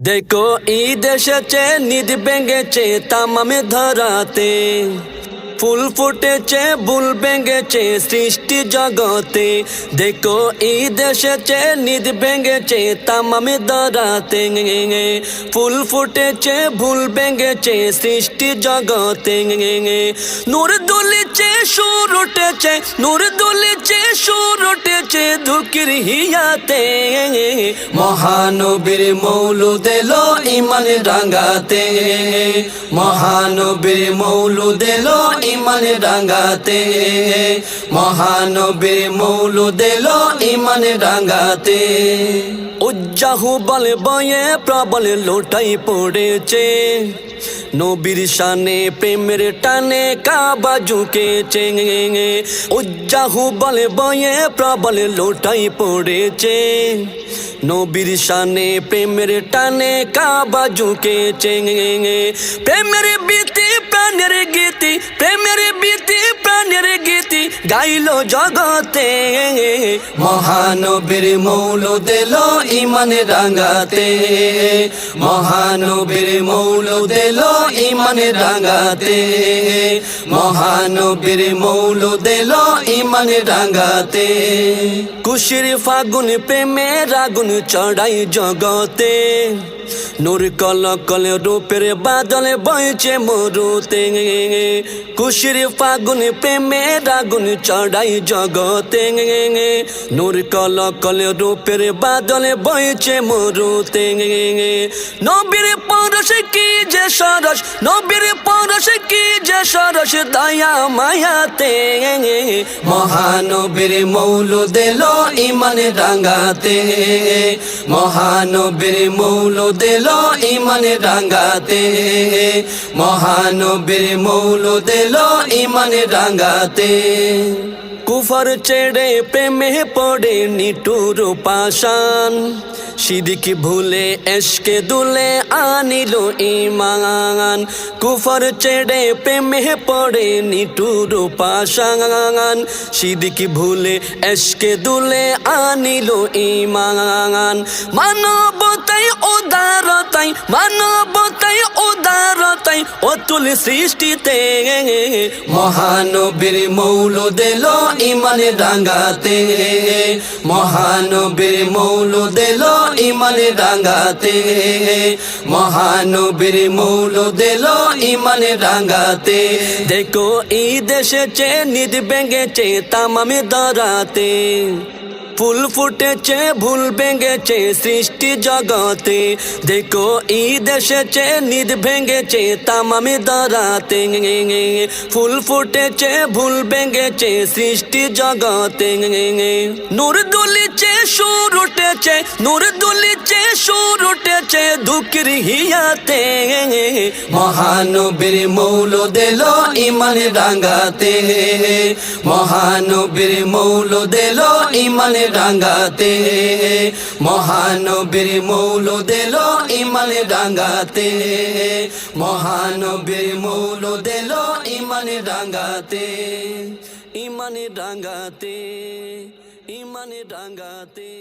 দেখো, ঈদ এসেছে নিদ ভেঙেছে, তামামে ধরাতে। ফুল ফুটেছে, বুল ভেঙেছে, সৃষ্টি জগতে। দেখো, ঈদ এসেছে নিদ ভেঙেছে, তামামে ধরাতে। ফুল ফুটেছে, ভুল ভেঙেছে, সৃষ্টি জগতে। নূর দুলিছে সুর উঠেছে, নূর দুলিছে, সুর উঠেছে ধুকির হিয়াতে। মহানবীর মৌলুদ এলো ইমান রাঙ্গাতে মহানবীর মৌলুদ এলো ইমান রাঙ্গাতে মহানবীর মৌলুদ এলো ইমান রাঙ্গাতে উজ্জাহু বলে বয়ে প্রবল লোটাই পড়েছে। নবীর শানে, প্রেমের টানে কাবা ঝুঁকেছে উজ্জাহু বলে বয়ে প্রবল লোটাই পড়েছে। নবীর শানে, প্রেমের টানে কাবা ঝুঁকেছে প্রেমের বিতি, প্রাণের গীতি, প্রেমের বিতি গাইল জগতে, মহানবীর মৌল দিল ইমান রাঙ্গাতে মহানবীর মৌল দিল ইমান রাঙ্গাতে মহানবীর মৌল দিল ইমান রাঙ্গাতে কুশির ফাগুন প্রেমে রাগুন চড়াই জগতে। নূর কল কল রূপের বাদলে বইছে মরুতে কুশির ফাগুন প্রেমে রাগুন চড়াই জগতে। নূর কল কল রূপের বাদলে বইছে মরুতে নবীর পরশ কি যে সরস, নবীর পরশ, কি যে সরস দয়া মায়াতে মহানবীর মৌল দিল ইমান রাঙ্গাতে মহানবীর মৌল দিল ইমান রাঙ্গাতে মহানবীর মৌল দিল ইমান রাঙ্গাতে কুফর ছেড়ে প্রেমে পড়ে নিটুর পাশান সিদিকি ভুলে এসকে দুলে আনিল ইমান কুফর ছেড়ে প্রেমে পড়ে নিটুর পাশান সিদিকি ভুলে এসকে দুলে আনিল ইমান মানবতাই উদারতাই মানবতাই উদারতাই অতুল সৃষ্টিতে। মহানবীর মৌল দিল ইমান রাঙ্গাতে মহানবীর মৌল দিল ইমান রাঙ্গাতে মহানবীর মৌল দিল ইমান রাঙ্গাতে দেখো ঈদ এসেছে নিদ ভেঙেছে তামামে দরাতে ফুল ফুটেছে, ভুল ভেঙেছে সৃষ্টি জগতে। দেখো ঈদ এসেছে নিদ ভেঙেছে তামামি দরাতে ফুল ফুটেছে, ভুল ভেঙেছে সৃষ্টি জগতে। নূর দুলিছে, সুর উঠেছে, নূর দুলিছে সুর উঠেছে দুঃখের হিয়াতে। মহানবীর মৌল দিল ইমান রাঙ্গাতে মহানবীর মৌল দিল ইমান রাঙ্গাতে মহানবীর মৌল দিল ইমান রাঙ্গাতে মহানবীর মৌল দিল ইমান রাঙ্গাতে ইমান রাঙ্গাতে ইমান রাঙ্গাতে